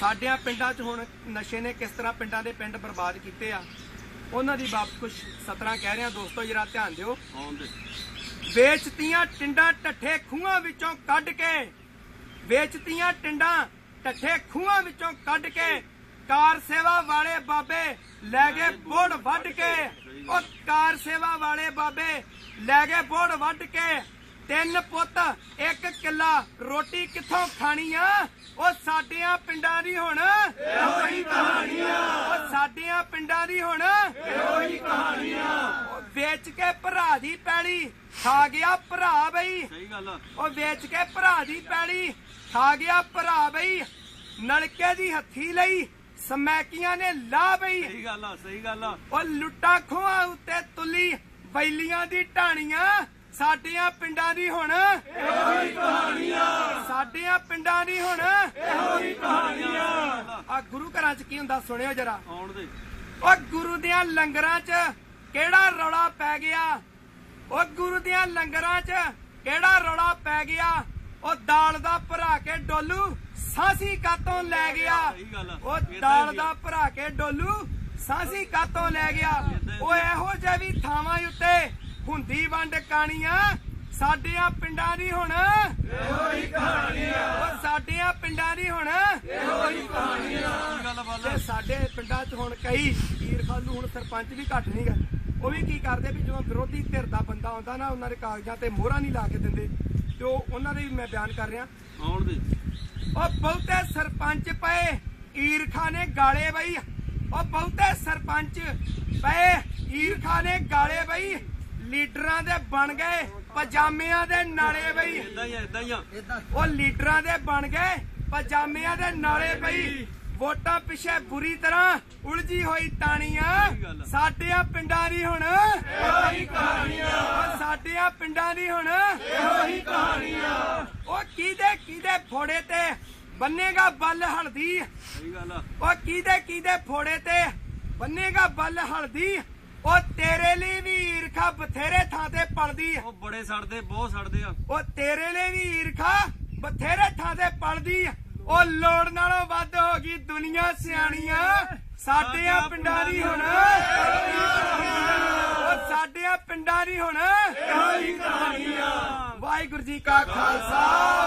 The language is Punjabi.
ਸਾਡਿਆਂ ਪਿੰਡਾਂ 'ਚ ਹੁਣ ਨਸ਼ੇ ਨੇ ਕਿਸ ਤਰ੍ਹਾਂ ਪਿੰਡਾਂ ਦੇ ਪਿੰਡ ਬਰਬਾਦ ਕੀਤੇ ਆ ਉਹਨਾਂ ਦੀ ਬਾਬਤ ਕੁਝ ਸਤਰਾਂ ਕਹਿ ਰਿਹਾ ਦੋਸਤੋ ਜਰਾ ਧਿਆਨ ਦਿਓ। ਵੇਚਤੀਆਂ ਟਿੰਡਾਂ ਟੱਠੇ ਖੂਹਾਂ ਵਿੱਚੋਂ ਕੱਢ ਕੇ ਵੇਚਤੀਆਂ ਟਿੰਡਾਂ ਟੱਠੇ ਖੂਹਾਂ ਵਿੱਚੋਂ ਕੱਢ ਕੇ ਕਾਰ ਸੇਵਾ ਵਾਲੇ ਬਾਬੇ ਲੈ ਗਏ ਬੋੜ ਵੱਢ ਕੇ। ਉਹ ਕਾਰ ਸੇਵਾ ਵਾਲੇ ਬਾਬੇ ਲੈ ਗਏ ਬੋੜ ਵੱਢ ਕੇ। ਤਿੰਨ ਪੁੱਤ ਇੱਕ ਕਿੱਲਾ। ਰੋਟੀ ਕਿੱਥੋਂ ਖਾਣੀ ਆ ਉਹ ਸਾਡਿਆਂ ਪਿੰਡਾਂ ਦੀ ਹੁਣ। ਇਹੋ ਹੀ ਕਹਾਣੀਆਂ। ਉਹ ਸਾਡਿਆਂ ਪਿੰਡਾਂ ਦੀ ਹੁਣ। ਇਹੋ ਹੀ ਕਹਾਣੀਆਂ। ਉਹ ਵੇਚ ਕੇ ਭਰਾ ਦੀ ਪੈਲੀ ਖਾ ਗਿਆ ਭਰਾ ਬਈ। ਸਹੀ ਗੱਲ ਆ। ਉਹ ਵੇਚ ਕੇ ਭਰਾ ਦੀ ਪੈਲੀ ਖਾ ਗਿਆ ਭਰਾ ਬਈ। ਨਲਕੇ ਦੀ ਹੱਥੀ ਲਈ ਸਮੈਕੀਆਂ ਨੇ ਲਾ ਬਈ। ਸਹੀ ਗੱਲ ਆ ਸਹੀ ਗੱਲ ਆ। ਉਹ ਲੁੱਟਾ ਖੋਹਾਂ ਉੱਤੇ ਤੁੱਲੀ ਬੈਲੀਆਂ ਦੀ ਢਾਣੀਆਂ। ਸਾਡੀਆਂ ਪਿੰਡਾਂ ਦੀ ਹੁਣ। ਇਹੋ ਹੀ ਕਹਾਣੀਆਂ ਸਾਡੀਆਂ ਪਿੰਡਾਂ ਦੀ ਹੁਣ। ਇਹੋ ਹੀ ਕਹਾਣੀਆਂ ਆ ਗੁਰੂ ਘਰਾਂ 'ਚ ਕੀ ਹੁੰਦਾ ਸੁਣਿਓ ਜਰਾ। ਆਉਣ ਦੇ। ਉਹ ਗੁਰੂ ਦਿਆਂ ਲੰਗਰਾਂ 'ਚ ਕਿਹੜਾ ਰੌਲਾ ਪੈ ਗਿਆ? ਉਹ ਗੁਰੂ ਦਿਆਂ ਲੰਗਰਾਂ 'ਚ ਕਿਹੜਾ ਰੌਲਾ ਪੈ ਗਿਆ? ਉਹ ਦਾਲ ਦਾ ਭਰਾ ਕੇ ਡੋਲੂ ਸਾਂਸੀ ਕਾਤੋਂ ਲੈ ਗਿਆ। ਉਹ ਦਾਲ ਦਾ ਭਰਾ ਕੇ ਡੋਲੂ ਸਾਂਸੀ ਕਾਤੋਂ ਲੈ ਗਿਆ। ਉਹ ਇਹੋ ਜਿਹੇ ਵੀ ਥਾਵਾਂ ਉੱਤੇ ਹੁੰਦੀ ਵੰਡ ਕਾਣੀਆਂ ਸਾਡੀਆਂ ਪਿੰਡਾਂ ਦੀ ਹੁਣ। ਇਹੋ ਹੀ ਕਹਾਣੀਆਂ। ਉਹ ਸਾਡੀਆਂ ਪਿੰਡਾਂ ਦੀ ਹੁਣ। ਇਹੋ ਹੀ ਕਹਾਣੀਆਂ। ਤੇ ਸਾਡੇ ਪਿੰਡਾਂ 'ਚ ਹੁਣ ਕਈ ਹੀਰ ਖਾਲੂ ਹੁਣ ਸਰਪੰਚ ਵੀ ਘੱਟ ਨਹੀਂਗਾ ਉਹ ਵੀ ਕੀ ਕਰਦੇ ਵੀ ਜਦੋਂ ਵਿਰੋਧੀ ਧਿਰ ਦਾ ਬੰਦਾ ਆਉਂਦਾ ਨਾ ਉਹਨਾਂ ਦੇ ਕਾਗਜ਼ਾਂ ਤੇ ਮੋਹਰਾਂ ਨਹੀਂ ਲਾ ਕੇ ਦਿੰਦੇ। ਤੇ ਉਹ ਉਹਨਾਂ ਦੇ ਵੀ ਮੈਂ ਬਿਆਨ ਕਰ ਰਿਹਾ। ਆਉਣ ਦੇ। ਉਹ ਬਹੁਤੇ ਸਰਪੰਚ ਪਏ ਈਰਖਾ ਨੇ ਗਾਲੇ ਬਈ। ਉਹ ਬਹੁਤੇ ਸਰਪੰਚ ਪਏ ਈਰਖਾ ਨੇ ਗਾਲੇ ਬਈ। ਲੀਡਰਾਂ ਦੇ ਬਣ ਗਏ ਪਜਾਮਿਆਂ ਦੇ ਨਾਲੇ ਬਈ। ਇਦਾਂ ਹੀ ਆ ਇਦਾਂ ਹੀ ਆ। ਉਹ ਲੀਡਰਾਂ ਦੇ ਬਣ ਗਏ ਪਜਾਮਿਆਂ ਦੇ ਨਾਲੇ ਪਈ ਵੋਟਾਂ ਪਿੱਛੇ ਬੁਰੀ ਤਰ੍ਹਾਂ ਉਲਝੀ ਹੋਈ ਤਾਣੀਆਂ ਸਹੀ ਗੱਲ ਆ। ਸਾਡਿਆਂ ਪਿੰਡਾਂ ਦੀ ਹੁਣ। ਇਹੋ ਹੀ ਕਹਾਣੀਆਂ। ਸਾਡਿਆਂ ਪਿੰਡਾਂ ਦੀ ਹੁਣ। ਇਹੋ ਹੀ ਕਹਾਣੀਆਂ। ਉਹ ਕਿਹਦੇ ਕਿਹਦੇ ਫੋੜੇ ਤੇ ਬੰਨੇਗਾ ਬੱਲ ਹਲਦੀ? ਸਹੀ ਗੱਲ ਉਹ ਕਿਹਦੇ ਕਿਹਦੇ ਫੋੜੇ ਤੇ ਬੰਨੇਗਾ ਬੱਲ ਹਲਦੀ? ਉਹ ਤੇਰੇ ਲਈ ਵੀ ਈਰਖਾ ਬਥੇਰੇ ਥਾਂ ਤੇ ਪਲਦੀ ਉਹ ਬੜੇ ਸੜਦੇ ਬਹੁਤ ਸੜਦੇ ਆ। ਉਹ ਤੇਰੇ ਲਈ ਵੀ ਈਰਖਾ ਬਥੇਰੇ ਥਾਂ ਤੇ ਪਲਦੀ ਉਹ ਲੋੜ ਨਾਲੋਂ ਵੱਧ ਹੋ ਗਈ ਦੁਨੀਆ ਸਿਆਣੀਆਂ। ਸਾਡਿਆਂ ਪਿੰਡਾਂ ਦੀ ਹੁਣ। ਉਹ ਸਾਡਿਆਂ ਪਿੰਡਾਂ ਦੀ ਹੁਣ। ਇਹੋ ਹੀ ਕਹਾਣੀਆਂ। ਵਾਹਿਗੁਰੂ ਜੀ ਕਾ ਖਾਲਸਾ।